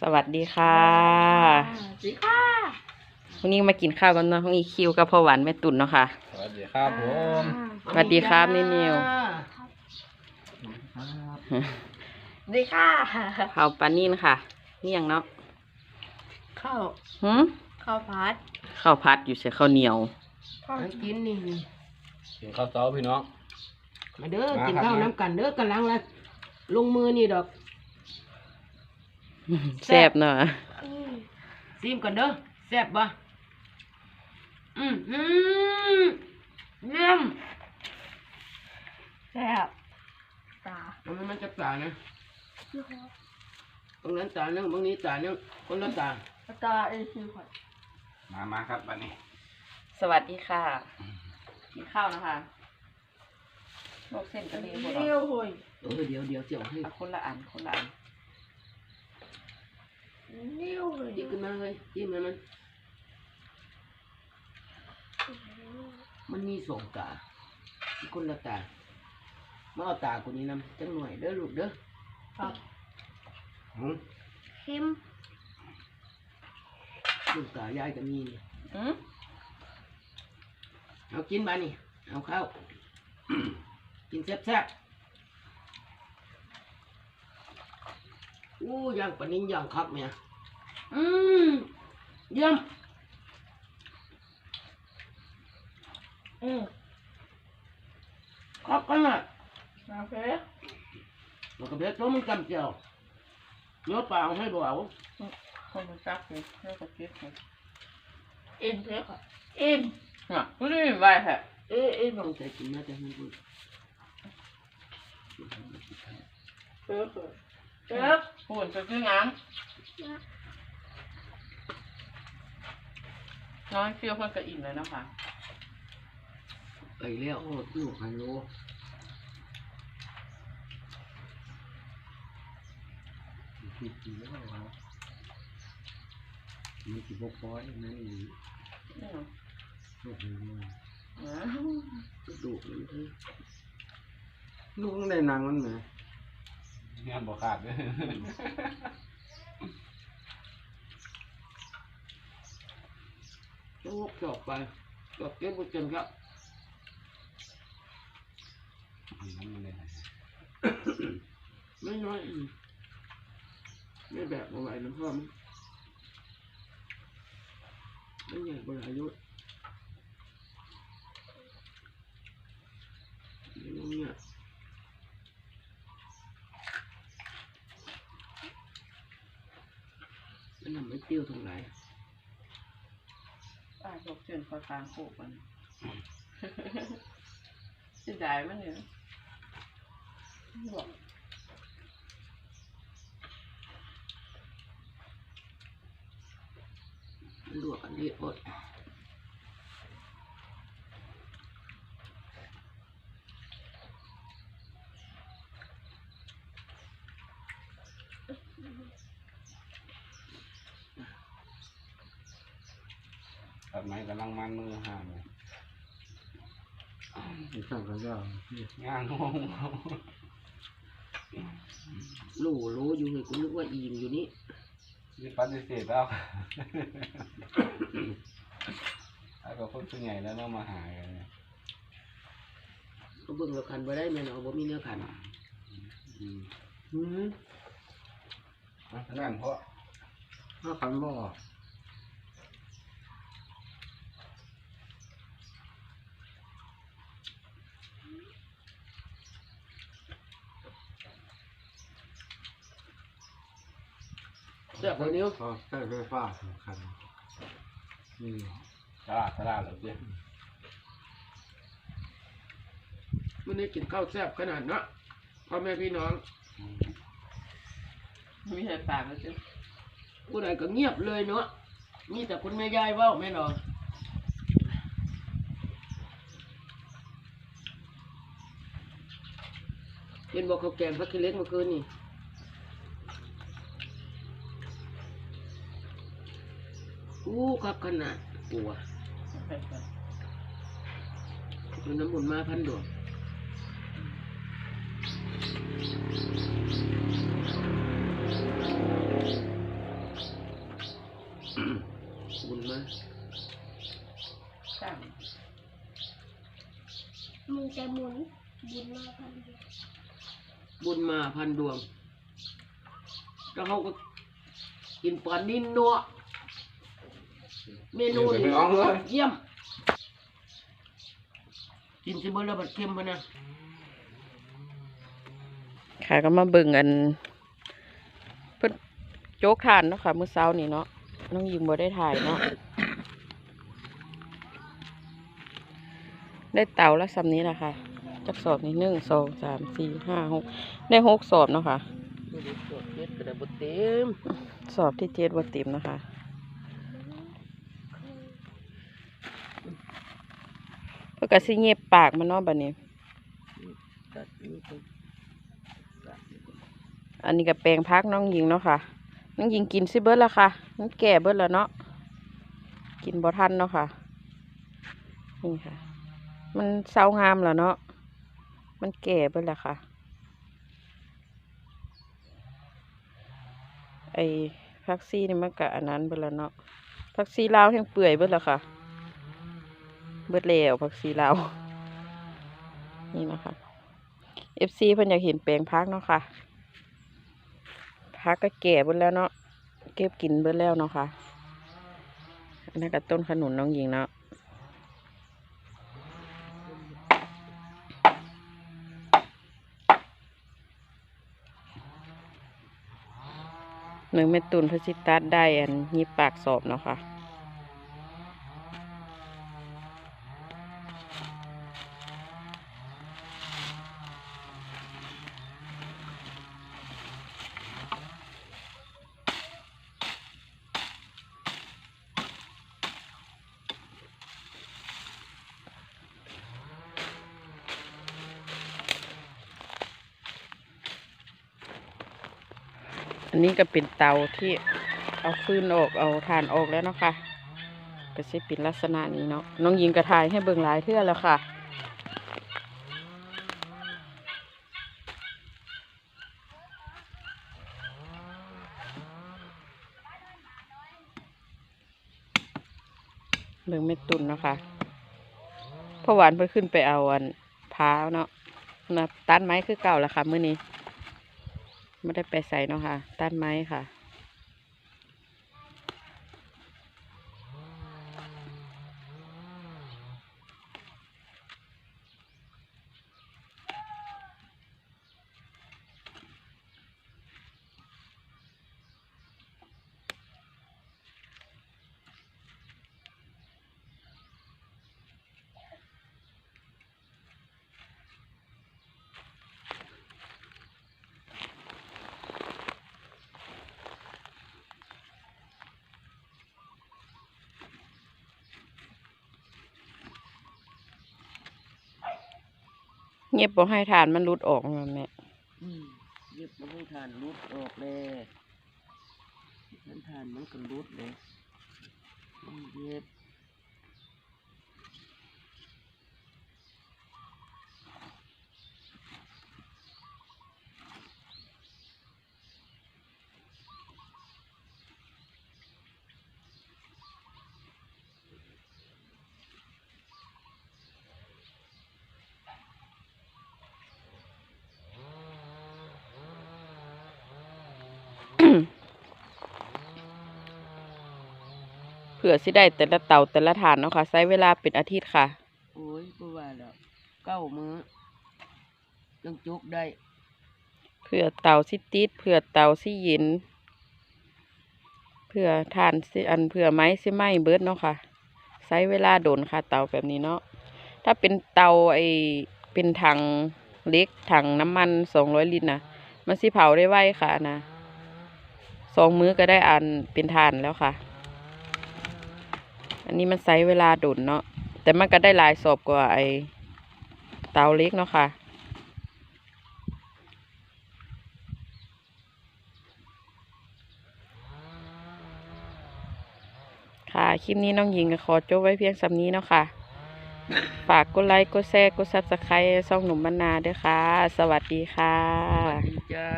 สวัสดีค่ะสวัสดีค่ะวันนี้มากินข้าวกันเนาะวันนี้คิวกับพ่อหวานแม่ตุ่นเนาะค่ะ สวัสดีครับผมสวัสดีครับนินิวสวัสดีค่ะข้าวปลานิ่นค่ะ นี่ยังเนาะข้าวหืมข้าวผัดข้าวพัดอยู่ใส่ข้าวเหนียวข้าวกินนี่กินข้าวเช้าพี่น้องมาเด้อมากินครับข้าวมาน้ำกันเด้อกำลังละลงมือนี่ดอก แซ่แซ่บบเนาะซิมกันเด้อแซ่บบ่อืมอืมเยี่ยมแซ่บตาตรงนั้นมันจะตานะตรงนั้นตาหนึงตรงนี้ตาหนึงคนละตาตาเอคือขอดมามาครับวันนี้ สวัสดีค่ะกินข้าวนะคะลวกเส้นกะหรี่พวกเดียเราวโหยเออเดี๋ยวเดี๋ยวเจียวให้คนละอันคนละอัน เดียวเลยดีขึ้นมาเลยจิ้มให้มันมันมีสองตามีคนละตามาเอาตาคนนี้นำจังหน่อยเด้อลูกเด้อครับหืมเข้มลูกตายายก็มีนี่อืมเอากินบานี่เอาข้าวกินแซ่บๆ อู้ย่างปลานิ่งย่างครับเนี่ยอืมเยี่ยมอืมครับกันน่ะโอเคมันก็เบ็ดตัวมันกำเจียวเนื้อเปล่าให้บ่เอาคนมันจักเลยแล้วก็คิดเลยเอ็นเท่ค่ะเอ็นอะคุณนี่ไปแฮะเอ็นเอ็นลองใส่กินมาแต่ไม่พูดเออเออเออ พูดจะซื้อหยังน้องเฟี้ยวคนกระอิ่มเลยนะคะ ไปแล้วโอ้ลูกฮัลโหลคิดดีแล้วครับมันสิบปอยนั่นเองอืมลูกฮัลโหลอ่าลูกมันเถอะลูกในนางมันไหม งานบ่ขาดเลยลูกจบไปจบเก็บบุญจนครับน้ำมันเลยไม่น้อยอืมไม่แบบเอาไว้น้ำพ่อมันไม่ใหญ่บนอายุไม่ต้องเนี่ยมัน ทำไม่เตี้ยวทั้งหลายอ่าลกเชิญคอยฟางโคกันเสิได้มันเนี่ยบอกมันลวกอันนี้อด ตัดไม้กำลังมันมือห่างเลยอีกสองก็ย่างงานงงรู้รู้อยู่เลยกูนึกว่าอิ่มอยู่นี่นี่ปฏิเสธแล้วถ้าก็คนส่วนใหญ่แล้วต้องมาหากันเนี่ยก็เบิ่งแล้วคันบ่ได้แม่นเอาบ่มีเนื้อคันอืมอืมอะนั่นเพราะถ้าคันบ่ เสียบคนนิ้วก็ใช้ไฟฟ้าสำคัญนี่ตลาดตลาดเหรอเจ๊มันได้กินข้าวแซ่บขนาดเนาะพ่อแม่พี่น้องอืมมีเหตุปากแล้วจ้ะผู้ใดก็เงียบเลยเนาะมีแต่คุณแม่ยายเว้าแม่นอนเห็นบอกเขาวแกงพักขี้เล็กเมื่อคืนนี่ อู้ครับขนาดปัวดูน้ำมุนมาพันดวงบุญมาสั่งมึงจะมุนบุญมาพันดวงบุญมาพันดวงแล้วเขาก็กินปลานิ่นนัว เมนูนี่เยี่ยม กินสิเบอร์แล้วบัดเค็มปะนะค่ะก็มาเบิ่งกัน เพิ่นโจ๊กทานเนาะค่ะมื้อเช้านี่เนาะน้องยิงบ่ได้ถ่ายเนาะได้เตาละซำนี้ล่ะค่ะจักสอบนี่หนึ่งสองสามสี่ห้าหกได้หกสอบเนาะค่ะไม่ได้ตรวจเจ็ดก็ได้บ่เต็มสอบที่เจ็ดว่าเต็มนะคะ เพื่อกสิเงียบปากมันเนาะบัดนี้ อันนี้กับแปลงพักน้องหญิงเนาะค่ะ น้องหญิงกินซิเบิร์ดแล้วค่ะมันแก่เบิร์ดแล้วเนาะ กินบ่ทันเนาะค่ะ นี่ค่ะ มันเศร้างามแล้วเนาะ มันแก่เบิร์ดแล้วค่ะ ไอ้พักซี่นี่มันกะอันนั้นเบิดแล้วเนาะพักซี่ลาวแห้งเปื่อยเบิดแล้วค่ะ เบิดแล้วพักซี่ลาวนี่นะคะ FC เพิ่นอยากเห็นแปลงพักเนาะค่ะพักก็แก่เบิดแล้วเนาะเก็บกินเบิดแล้วเนาะค่ะอันนั้นก็ต้นขนุนน้องหญิงเนาะหนึ่งเม็ดตุนพระสิตัดได้อันยิบปากสอบเนาะค่ะ อันนี้ก็เป็นเตาที่เอาฟืนออกเอาถ่านออกแล้วเนาะค่ะก็สิเป็นลักษณะนี้เนาะน้องยิงกระทายให้เบิ่งหลายเทื่อแล้วค่ะเบิ่งเม็ดตุนเนาะค่ะพอหวานเพิ่นขึ้นไปเอาอันพร้าวเนาะนะตัดไม้คือเก่าแล้วค่ะมื้อนี้ ไม่ได้ไปใส่เนาะค่ะ ต้านไม้ค่ะ ย็บบ่ให้ฐานมันรุดออกมาแม่อืมเย็บมาให้ฐานรุดออกเลยท่านฐานมันก็รุดเลยเย็บ เผื่อสิได้แต่ละเต่าแต่ละฐานเนาะค่ะใช้เวลาเป็นอาทิตย์ค่ะ โอ้ยบ่ว่าแล้วเก้ามือต้องจุกได้เผื่อเต่าสิติดเผื่อเต่าสิหยินเผื่อทานสิอันเผื่อไม้สิไหมเบิดเนาะค่ะใช้เวลาโดนค่ะ เตาแบบนี้เนาะถ้าเป็นเตาไอเป็นถังเล็กถังน้ำมันสองร้อยลิตรนะมันสิเผาได้ไวค่ะนะสองมื้อก็ได้อันเป็นทานแล้วค่ะ อันนี้มันใช้เวลาโดนเนาะแต่มันก็ได้หลายสอบกว่าไอเตาเล็กเนาะค่ะ ค่ะ คลิปนี้น้องหญิงก็ขอจบไว้เพียงสำนี้เนาะค่ะ ฝากกดไลค์ กดแชร์ กดซับสไครต์ช่องหนุ่มบรรณาด้วยค่ะ สวัสดีค่ะ สวัสดีจ้า